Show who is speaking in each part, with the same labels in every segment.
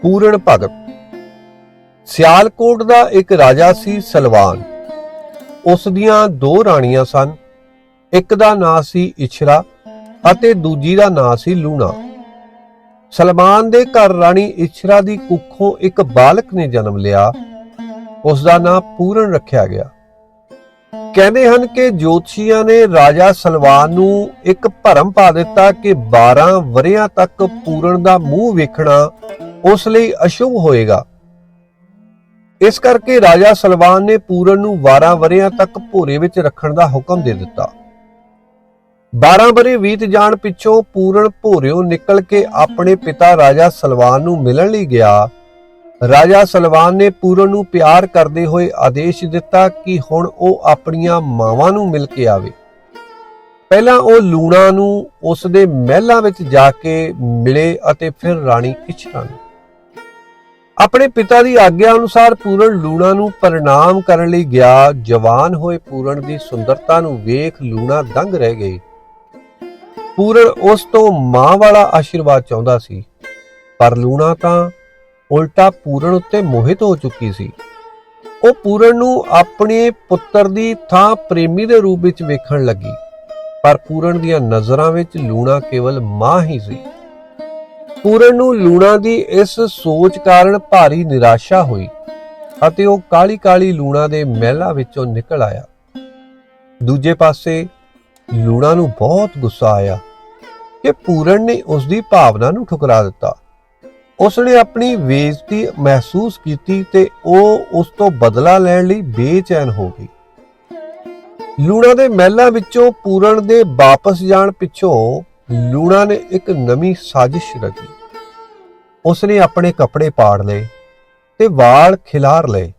Speaker 1: ਪੂਰਨ ਭਗਤ। ਸਿਆਲਕੋਟ ਦਾ ਇੱਕ ਰਾਜਾ ਸੀ ਸਲਵਾਨ। ਉਸ ਦੀਆਂ ਦੋ ਰਾਣੀਆਂ ਸਨ। ਇੱਕ ਦਾ ਨਾਂ ਸੀ ਇਛਰਾ ਅਤੇ ਦੂਜੀ ਦਾ ਨਾਂ ਸੀ ਲੂਣਾ। ਸਲਮਾਨ ਦੇ ਘਰ ਰਾਣੀ ਇਛਰਾ ਦੀ ਕੁੱਖੋਂ ਇੱਕ ਬਾਲਕ ਨੇ ਜਨਮ ਲਿਆ। ਉਸ ਦਾ ਨਾਂ ਪੂਰਨ ਰੱਖਿਆ ਗਿਆ। ਕਹਿੰਦੇ ਹਨ ਕਿ ਜੋਤਸ਼ੀਆਂ ਨੇ ਰਾਜਾ ਸਲਵਾਨ ਨੂੰ ਇੱਕ ਭਰਮ ਪਾ ਦਿੱਤਾ ਕਿ 12 ਵਰਿਆਂ ਤੱਕ ਪੂਰਨ ਦਾ ਮੂੰਹ ਵੇਖਣਾ ਉਸ ਲਈ ਅਸ਼ੁਭ ਹੋਏਗਾ। ਇਸ ਕਰਕੇ ਰਾਜਾ ਸਲਵਾਨ ਨੇ ਪੂਰਨ ਨੂੰ 12 ਵਰਿਆਂ ਤੱਕ ਭੋਰੇ ਵਿੱਚ ਰੱਖਣ ਦਾ ਹੁਕਮ ਦੇ ਦਿੱਤਾ। 12 ਵਰੇ ਬੀਤ ਜਾਣ ਪਿੱਛੋਂ ਪੂਰਨ ਭੋਰਿਓ ਨਿਕਲ ਕੇ ਆਪਣੇ ਪਿਤਾ ਰਾਜਾ ਸਲਵਾਨ ਨੂੰ ਮਿਲਣ ਲਈ ਗਿਆ। ਰਾਜਾ ਸਲਵਾਨ ਨੇ ਪੂਰਨ ਨੂੰ ਪਿਆਰ ਕਰਦੇ ਹੋਏ ਆਦੇਸ਼ ਦਿੱਤਾ ਕਿ ਹੁਣ ਉਹ ਆਪਣੀਆਂ ਮਾਵਾਂ ਨੂੰ ਮਿਲ ਕੇ ਆਵੇ। ਪਹਿਲਾਂ ਉਹ ਲੂਣਾ ਨੂੰ ਉਸ ਦੇ ਮਹਿਲਾਂ ਵਿੱਚ ਜਾ ਕੇ ਮਿਲੇ ਅਤੇ ਫਿਰ ਰਾਣੀ ਇਛਰਾ ਨੂੰ। ਆਪਣੇ ਪਿਤਾ ਦੀ ਆਗਿਆ ਅਨੁਸਾਰ ਪੂਰਨ ਲੂਣਾ ਨੂੰ ਪ੍ਰਣਾਮ ਕਰਨ ਲਈ ਗਿਆ। ਜਵਾਨ ਹੋਏ ਪੂਰਨ ਦੀ ਸੁੰਦਰਤਾ ਨੂੰ ਵੇਖ ਲੂਣਾ ਦੰਗ ਰਹਿ ਗਈ। ਪੂਰਨ ਉਸ ਤੋਂ ਮਾਂ ਵਾਲਾ ਆਸ਼ੀਰਵਾਦ ਚਾਹੁੰਦਾ ਸੀ। ਪਰ ਲੂਣਾ ਤਾਂ ਉਲਟਾ ਪੂਰਨ ਉੱਤੇ ਮੋਹਿਤ ਹੋ ਚੁੱਕੀ ਸੀ। ਉਹ ਪੂਰਨ ਨੂੰ ਆਪਣੇ ਪੁੱਤਰ ਦੀ ਥਾਂ ਪ੍ਰੇਮੀ ਦੇ ਰੂਪ ਵਿੱਚ ਵੇਖਣ ਲੱਗੀ। ਪਰ ਪੂਰਨ ਦੀਆਂ ਨਜ਼ਰਾਂ ਵਿੱਚ ਲੂਣਾ ਕੇਵਲ ਮਾਂ ਹੀ ਸੀ। ਪੂਰਨ ਨੂੰ ਲੂਣਾ ਦੀ ਇਸ ਸੋਚ ਕਾਰਨ ਭਾਰੀ ਨਿਰਾਸ਼ਾ ਹੋਈ ਅਤੇ ਉਹ ਕਾਲੀ ਕਾਲੀ ਲੂਣਾ ਦੇ ਮਹਿਲਾ ਵਿੱਚੋਂ ਨਿਕਲ ਆਇਆ। ਦੂਜੇ ਪਾਸੇ ਲੂਣਾ ਨੂੰ ਬਹੁਤ ਗੁੱਸਾ ਆਇਆ ਕਿ ਪੂਰਨ ਨੇ ਉਸ ਦੀ ਭਾਵਨਾ ਨੂੰ ਠੁਕਰਾ ਦਿੱਤਾ। ਉਸ ਨੇ ਆਪਣੀ ਬੇਇੱਜ਼ਤੀ ਮਹਿਸੂਸ ਕੀਤੀ ਤੇ ਉਹ ਉਸ ਤੋਂ ਬਦਲਾ ਲੈਣ ਲਈ ਬੇਚੈਨ ਹੋ ਗਈ। ਲੂਣਾ ਦੇ ਮਹਿਲਾਂ ਵਿੱਚੋਂ ਪੂਰਨ ਦੇ ਵਾਪਸ ਜਾਣ ਪਿੱਛੋਂ ਲੂਣਾ ਨੇ ਇੱਕ ਨਵੀਂ ਸਾਜ਼ਿਸ਼ ਰਚੀ। ਉਸਨੇ ਆਪਣੇ ਕੱਪੜੇ ਪਾੜ ਲਏ ਤੇ ਵਾਲ ਖਿਲਾਰ ਲਏ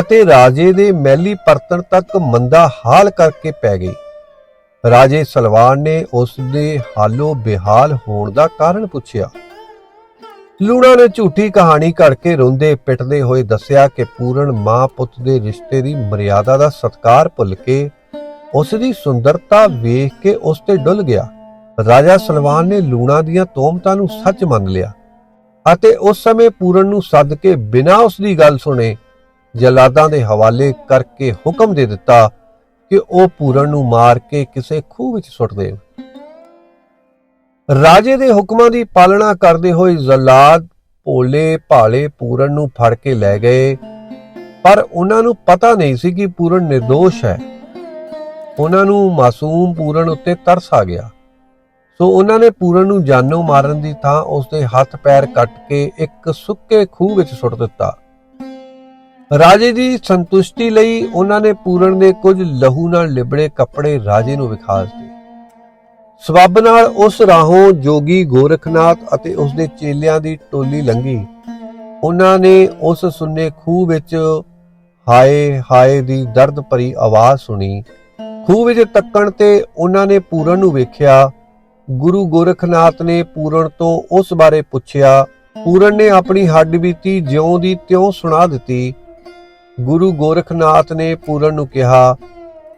Speaker 1: ਅਤੇ ਰਾਜੇ ਦੇ ਮਹਿਲੀ ਪਰਤਣ ਤੱਕ ਮੰਦਾ ਹਾਲ ਕਰਕੇ ਪੈ ਗਈ। ਰਾਜੇ ਸਲਵਾਨ ਨੇ ਉਸ ਦੇ ਹਾਲੋ ਬਿਹਾਲ ਹੋਣ ਦਾ ਕਾਰਨ ਪੁੱਛਿਆ। ਲੂਣਾ ਨੇ ਝੂਠੀ ਕਹਾਣੀ ਘੜ ਕੇ ਰੋਂਦੇ ਪਿੱਟਦੇ ਹੋਏ ਦੱਸਿਆ ਕਿ ਪੂਰਨ ਮਾਂ ਪੁੱਤ ਦੇ ਰਿਸ਼ਤੇ ਦੀ ਮਰਿਆਦਾ ਦਾ ਸਤਕਾਰ ਭੁੱਲ ਕੇ ਉਸ ਦੀ ਸੁੰਦਰਤਾ ਵੇਖ ਕੇ ਉਸ ਤੇ ਡੁੱਲ ਗਿਆ। ਰਾਜਾ ਸਲਵਾਨ ਨੇ ਲੂਣਾ ਦੀਆਂ ਤੋਮਤਾਂ ਨੂੰ ਸੱਚ ਮੰਨ ਲਿਆ ਅਤੇ ਉਸ ਸਮੇਂ ਪੂਰਨ ਨੂੰ ਸੱਦ ਕੇ ਬਿਨਾਂ ਉਸ ਦੀ ਗੱਲ ਸੁਣੇ ਜਲਾਦਾਂ ਦੇ ਹਵਾਲੇ ਕਰਕੇ ਹੁਕਮ ਦੇ ਦਿੱਤਾ ਕਿ ਉਹ ਪੂਰਨ ਨੂੰ ਮਾਰ ਕੇ ਕਿਸੇ ਖੂਹ ਵਿੱਚ ਸੁੱਟ ਦੇਣ। ਰਾਜੇ ਦੇ ਹੁਕਮਾਂ ਦੀ ਪਾਲਣਾ ਕਰਦੇ ਹੋਏ ਜ਼ਲਾਦ ਭੋਲੇ ਭਾਲੇ ਪੂਰਨ ਨੂੰ ਫੜ ਕੇ ਲੈ ਗਏ, ਪਰ ਉਹਨਾਂ ਨੂੰ ਪਤਾ ਨਹੀਂ ਸੀ ਕਿ ਪੂਰਨ નિર્ਦੋਸ਼ ਹੈ। ਉਹਨਾਂ ਨੂੰ ਮਾਸੂਮ ਪੂਰਨ ਉੱਤੇ ਤਰਸ ਆ ਗਿਆ। ਸੋ ਉਹਨਾਂ ਨੇ ਪੂਰਨ ਨੂੰ ਜਾਨੋਂ ਮਾਰਨ ਦੀ ਥਾਂ ਉਸ ਦੇ ਹੱਥ ਪੈਰ ਕੱਟ ਕੇ ਇੱਕ ਸੁੱਕੇ ਖੂਹ ਵਿੱਚ ਸੁੱਟ ਦਿੱਤਾ। ਰਾਜੇ ਦੀ ਸੰਤੁਸ਼ਟੀ ਲਈ ਉਹਨਾਂ ਨੇ ਪੂਰਨ ਦੇ ਕੁਝ ਲਹੂ ਨਾਲ ਲਿਬੜੇ ਕੱਪੜੇ ਰਾਜੇ ਨੂੰ ਵਿਖਾ ਦਿੱਤੇ। ਸਬੱਬ ਨਾਲ ਉਸ ਰਾਹੋਂ ਜੋਗੀ ਗੋਰਖਨਾਥ ਅਤੇ ਉਸ ਦੇ ਚੇਲਿਆਂ ਦੀ ਟੋਲੀ ਲੰਘੀ। ਉਹਨਾਂ ਨੇ ਉਸ ਸੁੰਨੇ ਖੂਹ ਵਿੱਚ ਹਾਏ ਹਾਏ ਦੀ ਦਰਦ ਭਰੀ ਆਵਾਜ਼ ਸੁਣੀ। ਖੂਹ ਵਿੱਚ ਤੱਕਣ ਤੇ ਉਹਨਾਂ ਨੇ ਪੂਰਨ ਨੂੰ ਵੇਖਿਆ ਗੁਰੂ ਗੋਰਖਨਾਥ ਨੇ ਪੂਰਨ ਤੋਂ ਉਸ ਬਾਰੇ ਪੁੱਛਿਆ। ਪੂਰਨ ਨੇ ਆਪਣੀ ਹੱਡ ਬੀਤੀ, ਜਿਉਂ ਦੀ ਤਿਉਂ ਸੁਣਾ ਦਿੱਤੀ। ਗੁਰੂ ਗੋਰਖਨਾਥ ਨੇ ਪੂਰਨ ਨੂੰ ਕਿਹਾ,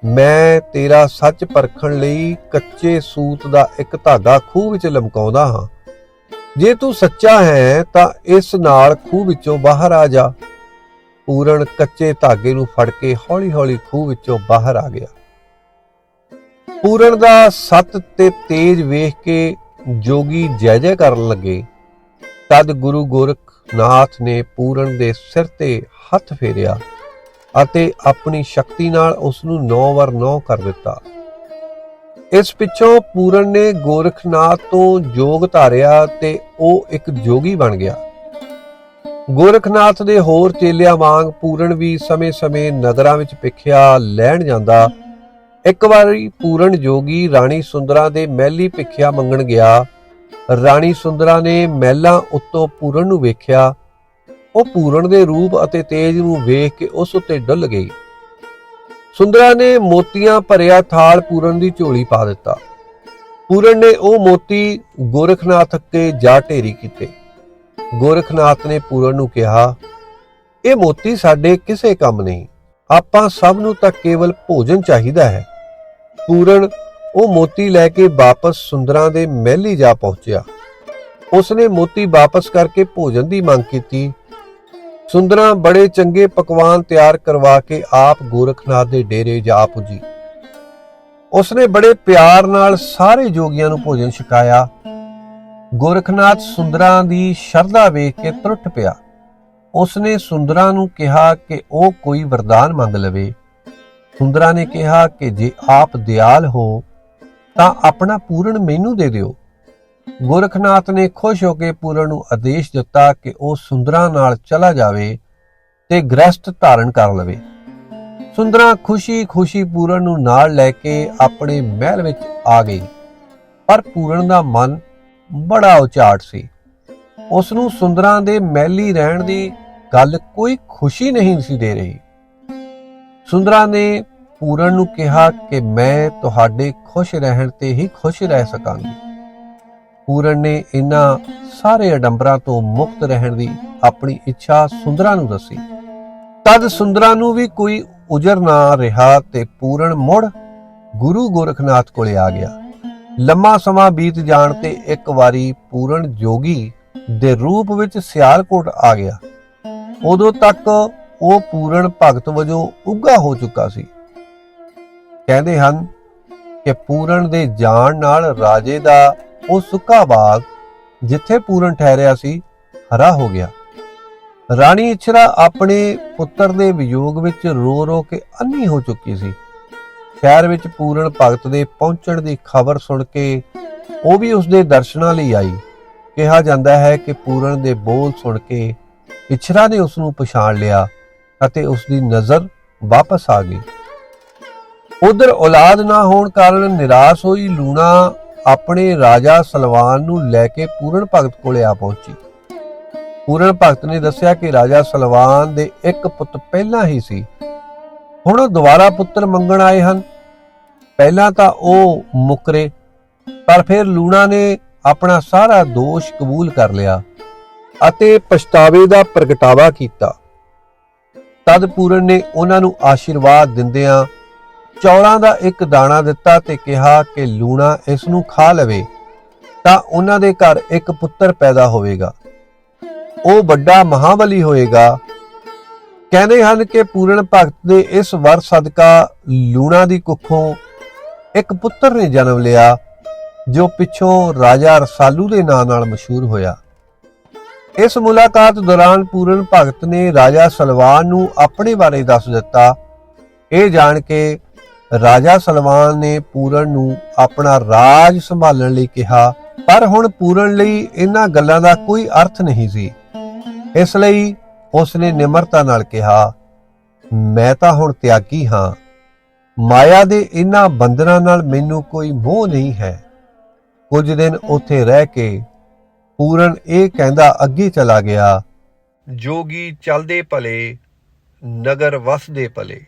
Speaker 1: ਮੈਂ ਤੇਰਾ ਸੱਚ ਪਰਖਣ ਲਈ ਕੱਚੇ ਸੂਤ ਦਾ ਇੱਕ ਧਾਗਾ ਖੂਹ ਵਿੱਚ ਲਮਕਾਉਂਦਾ ਹਾਂ। ਜੇ ਤੂੰ ਸੱਚਾ ਹੈ, ਤਾਂ ਇਸ ਨਾਲ ਖੂਹ ਵਿੱਚੋਂ ਬਾਹਰ ਆ ਜਾ। ਪੂਰਨ ਕੱਚੇ ਧਾਗੇ ਨੂੰ ਫੜ ਕੇ ਹੌਲੀ-ਹੌਲੀ ਖੂਹ ਵਿੱਚੋਂ ਬਾਹਰ ਆ ਗਿਆ। ਪੂਰਨ ਦਾ ਸਤ ਤੇ ਤੇਜ ਵੇਖ ਕੇ ਜੋਗੀ ਜੈ ਜੈ ਕਰਨ ਲੱਗੇ। ਤਦ ਗੁਰੂ ਗੋਰਖ ਨਾਥ ਨੇ ਪੂਰਨ ਦੇ ਸਿਰ ਤੇ ਹੱਥ ਫੇਰਿਆ ਅਤੇ ਆਪਣੀ ਸ਼ਕਤੀ ਨਾਲ ਉਸ ਨੂੰ 9 ਵਾਰ 9 ਕਰ ਦਿੱਤਾ। ਇਸ ਪਿੱਛੋਂ ਪੂਰਨ ਨੇ ਗੋਰਖਨਾਥ ਤੋਂ ਜੋਗ ਧਾਰਿਆ ਤੇ ਉਹ ਇੱਕ ਜੋਗੀ ਬਣ ਗਿਆ। ਗੋਰਖਨਾਥ ਦੇ ਹੋਰ ਚੇਲਿਆਂ ਵਾਂਗ ਪੂਰਨ ਵੀ ਸਮੇਂ-ਸਮੇਂ ਨਗਰਾਂ ਵਿੱਚ ਭਿੱਖਿਆ ਲੈਣ ਜਾਂਦਾ ਇੱਕ ਵਾਰੀ ਪੂਰਨ ਜੋਗੀ ਰਾਣੀ ਸੁੰਦਰਾ ਦੇ ਮਹਿਲੀ ਭਿੱਖਿਆ ਮੰਗਣ ਗਿਆ। ਰਾਣੀ ਸੁੰਦਰਾ ਨੇ ਮਹਿਲਾਂ ਉੱਤੋਂ ਪੂਰਨ ਨੂੰ ਵੇਖਿਆ। ਉਹ ਪੂਰਨ ਦੇ ਰੂਪ ਅਤੇ ਤੇਜ ਨੂੰ ਵੇਖ ਕੇ ਉਸ ਉੱਤੇ ਡੁੱਲ ਗਈ। ਸੁੰਦਰਾ ਨੇ ਮੋਤੀਆਂ ਭਰਿਆ ਥਾਲ ਪੂਰਨ ਦੀ ਝੋਲੀ ਪਾ ਦਿੱਤਾ। ਪੂਰਨ ਨੇ ਉਹ ਮੋਤੀ ਗੋਰਖਨਾਥ ਅੱਗੇ ਜਾ ਢੇਰੀ ਕੀਤੇ। ਗੋਰਖਨਾਥ ਨੇ ਪੂਰਨ ਨੂੰ ਕਿਹਾ, ਇਹ ਮੋਤੀ ਸਾਡੇ ਕਿਸੇ ਕੰਮ ਨਹੀਂ। ਆਪਾਂ ਸਭ ਨੂੰ ਤਾਂ ਕੇਵਲ ਭੋਜਨ ਚਾਹੀਦਾ ਹੈ। ਪੂਰਨ ਉਹ ਮੋਤੀ ਲੈ ਕੇ ਵਾਪਸ ਸੁੰਦਰਾਂ ਦੇ ਮਹਿਲੀ ਜਾ ਪਹੁੰਚਿਆ। ਉਸਨੇ ਮੋਤੀ ਵਾਪਸ ਕਰਕੇ ਭੋਜਨ ਦੀ ਮੰਗ ਕੀਤੀ। ਸੁੰਦਰਾਂ ਬੜੇ ਚੰਗੇ ਪਕਵਾਨ ਤਿਆਰ ਕਰਵਾ ਕੇ ਆਪ ਗੋਰਖਨਾਥ ਦੇ ਡੇਰੇ ਜਾ ਪੁੱਜੀ। ਉਸਨੇ ਬੜੇ ਪਿਆਰ ਨਾਲ ਸਾਰੇ ਜੋਗੀਆਂ ਨੂੰ ਭੋਜਨ ਛਕਾਇਆ। ਗੋਰਖਨਾਥ ਸੁੰਦਰਾਂ ਦੀ ਸ਼ਰਧਾ ਵੇਖ ਕੇ ਤਰੁੱਠ ਪਿਆ। ਉਸਨੇ ਸੁੰਦਰਾਂ ਨੂੰ ਕਿਹਾ ਕਿ ਉਹ ਕੋਈ ਵਰਦਾਨ ਮੰਗ ਲਵੇ। ਸੁੰਦਰਾਂ ਨੇ ਕਿਹਾ ਕਿ ਜੇ ਆਪ ਦਿਆਲ ਹੋ, ਤਾਂ ਆਪਣਾ ਪੂਰਨ ਮੈਨੂੰ ਦੇ ਦਿਓ। ਗੋਰਖਨਾਥ ਨੇ ਖੁਸ਼ ਹੋ ਕੇ ਪੂਰਨ ਨੂੰ ਆਦੇਸ਼ ਦਿੱਤਾ ਕਿ ਉਹ ਸੁੰਦਰਾਂ ਨਾਲ ਚਲਾ ਜਾਵੇ ਤੇ ਗ੍ਰਸਤ ਧਾਰਨ ਕਰ ਲਵੇ। ਸੁੰਦਰਾਂ ਖੁਸ਼ੀ-ਖੁਸ਼ੀ ਪੂਰਨ ਨੂੰ ਨਾਲ ਲੈ ਕੇ ਆਪਣੇ ਮਹਿਲ ਵਿੱਚ ਆ ਗਈ। ਪਰ ਪੂਰਨ ਦਾ ਮਨ ਬੜਾ ਉਚਾਟ ਸੀ। ਉਸ ਨੂੰ ਸੁੰਦਰਾਂ ਦੇ ਮਹਿਲੀ ਰਹਿਣ ਦੀ ਗੱਲ ਕੋਈ ਖੁਸ਼ੀ ਨਹੀਂ ਸੀ ਦੇ ਰਹੀ। ਸੁੰਦਰਾਂ ਨੇ ਪੂਰਨ ਨੂੰ ਕਿਹਾ ਕਿ ਮੈਂ ਤੁਹਾਡੇ ਖੁਸ਼ ਰਹਿਣ ਤੇ ਹੀ ਖੁਸ਼ ਰਹਿ ਸਕਾਂਗੀ। ਪੂਰਨ ਨੇ ਇਹਨਾਂ ਸਾਰੇ ਅਡੰਬਰਾਂ ਤੋਂ ਮੁਕਤ ਰਹਿਣ ਦੀ ਆਪਣੀ ਇੱਛਾ ਸੁੰਦਰਾਂ ਨੂੰ ਦੱਸੀ। ਤਦ ਸੁੰਦਰਾਂ ਨੂੰ ਵੀ ਕੋਈ ਉਜਰ ਨਾ ਰਿਹਾ ਤੇ ਪੂਰਨ ਮੁੜ ਗੁਰੂ ਗੋਰਖਨਾਥ ਕੋਲੇ ਆ ਗਿਆ। ਲੰਮਾ ਸਮਾਂ ਬੀਤ ਜਾਣ ਤੇ ਇੱਕ ਵਾਰੀ ਪੂਰਨ ਜੋਗੀ ਦੇ ਰੂਪ ਵਿੱਚ ਸਿਆਲਕੋਟ ਆ ਗਿਆ। ਉਦੋਂ ਤੱਕ ਉਹ ਪੂਰਨ ਭਗਤ ਵਜੋਂ ਉੱਗਾ ਹੋ ਚੁੱਕਾ ਸੀ। ਕਹਿੰਦੇ ਹਨ ਕਿ ਪੂਰਨ ਦੇ ਜਾਣ ਨਾਲ ਰਾਜੇ ਦਾ ਉਹ ਸੁੱਕਾ ਬਾਗ ਜਿੱਥੇ ਪੂਰਨ ਠਹਿਰਿਆ ਸੀ, ਹਰਾ ਹੋ ਗਿਆ। ਰਾਣੀ ਇਛਰਾ ਆਪਣੇ ਪੁੱਤਰ ਦੇ ਵਿਯੋਗ ਵਿੱਚ ਰੋ ਰੋ ਕੇ ਅੰਨੀ ਹੋ ਚੁੱਕੀ ਸੀ। ਸ਼ਹਿਰ ਵਿੱਚ ਪੂਰਨ ਭਗਤ ਦੇ ਪਹੁੰਚਣ ਦੀ ਖਬਰ ਸੁਣ ਕੇ ਉਹ ਵੀ ਉਸ ਦੇ ਦਰਸ਼ਨਾਂ ਲਈ ਆਈ। ਕਿਹਾ ਜਾਂਦਾ ਹੈ ਕਿ ਪੂਰਨ ਦੇ ਬੋਲ ਸੁਣ ਕੇ ਇਛਰਾ ਨੇ ਉਸ ਨੂੰ ਪਛਾਣ ਲਿਆ ਅਤੇ ਉਸ ਦੀ ਨਜ਼ਰ ਵਾਪਸ ਆ ਗਈ। ਉਧਰ ਔਲਾਦ ਨਾ ਹੋਣ ਕਾਰਨ ਨਿਰਾਸ਼ ਹੋਈ ਲੂਣਾ ਆਪਣੇ ਰਾਜਾ ਸਲਵਾਨ ਨੂੰ ਲੈ ਕੇ ਪੂਰਨ ਭਗਤ ਕੋਲੇ ਆ ਪਹੁੰਚੀ। ਪੂਰਨ ਭਗਤ ਨੇ ਦੱਸਿਆ ਕਿ ਰਾਜਾ ਸਲਵਾਨ ਦੇ ਇੱਕ ਪੁੱਤ ਪਹਿਲਾਂ ਹੀ ਸੀ। ਹੁਣ ਦੁਬਾਰਾ ਪੁੱਤਰ ਮੰਗਣ ਆਏ ਹਨ। ਪਹਿਲਾਂ ਤਾਂ ਉਹ ਮੁਕਰੇ, ਪਰ ਫਿਰ ਲੂਣਾ ਨੇ ਆਪਣਾ ਸਾਰਾ ਦੋਸ਼ ਕਬੂਲ ਕਰ ਲਿਆ ਅਤੇ ਪਛਤਾਵੇ ਦਾ ਪ੍ਰਗਟਾਵਾ ਕੀਤਾ। ਤਦ ਪੂਰਨ ਨੇ ਉਹਨਾਂ ਨੂੰ ਆਸ਼ੀਰਵਾਦ ਦਿੰਦਿਆਂ ਚੌਲਾਂ ਦਾ ਇੱਕ ਦਾਣਾ ਦਿੱਤਾ ਤੇ ਕਿਹਾ ਕਿ ਲੂਣਾ ਇਸ ਨੂੰ ਖਾ ਲਵੇ, ਤਾਂ ਉਹਨਾਂ ਦੇ ਘਰ ਇੱਕ ਪੁੱਤਰ ਪੈਦਾ ਹੋਵੇਗਾ। ਉਹ ਵੱਡਾ ਮਹਾਬਲੀ ਹੋਏਗਾ। ਕਹਿੰਦੇ ਹਨ ਕਿ ਪੂਰਨ ਭਗਤ ਦੇ ਇਸ ਵਰ ਸਦਕਾ ਲੂਣਾ ਦੀ ਕੁੱਖੋਂ ਇੱਕ ਪੁੱਤਰ ਨੇ ਜਨਮ ਲਿਆ, ਜੋ ਪਿੱਛੋਂ ਰਾਜਾ ਰਸਾਲੂ ਦੇ ਨਾਂ ਨਾਲ ਮਸ਼ਹੂਰ ਹੋਇਆ। ਇਸ ਮੁਲਾਕਾਤ ਦੌਰਾਨ ਪੂਰਨ ਭਗਤ ਨੇ ਰਾਜਾ ਸਲਵਾਨ ਨੂੰ ਆਪਣੇ ਬਾਰੇ ਦੱਸ ਦਿੱਤਾ। ਇਹ ਜਾਣ ਕੇ ਰਾਜਾ ਸਲਵਾਨ ਨੇ ਪੂਰਨ ਨੂੰ ਆਪਣਾ ਰਾਜ ਸੰਭਾਲਣ ਲਈ ਕਿਹਾ, ਪਰ ਹੁਣ ਪੂਰਨ ਲਈ ਇਹਨਾਂ ਗੱਲਾਂ ਦਾ ਕੋਈ ਅਰਥ ਨਹੀਂ ਸੀ। ਇਸ ਲਈ ਉਸ ਨੇ ਨਿਮਰਤਾ ਨਾਲ ਕਿਹਾ, ਮੈਂ ਤਾਂ ਹੁਣ ਤਿਆਗੀ ਹਾਂ। ਮਾਇਆ ਦੇ ਇਹਨਾਂ ਬੰਧਨਾਂ ਨਾਲ ਮੈਨੂੰ ਕੋਈ ਮੋਹ ਨਹੀਂ ਹੈ। ਕੁਝ ਦਿਨ ਉੱਥੇ ਰਹਿ ਕੇ ਪੂਰਨ ਇਹ ਕਹਿੰਦਾ ਅੱਗੇ ਚਲਾ ਗਿਆ, ਜੋਗੀ ਚੱਲਦੇ ਭਲੇ, ਨਗਰ ਵਸਦੇ ਭਲੇ।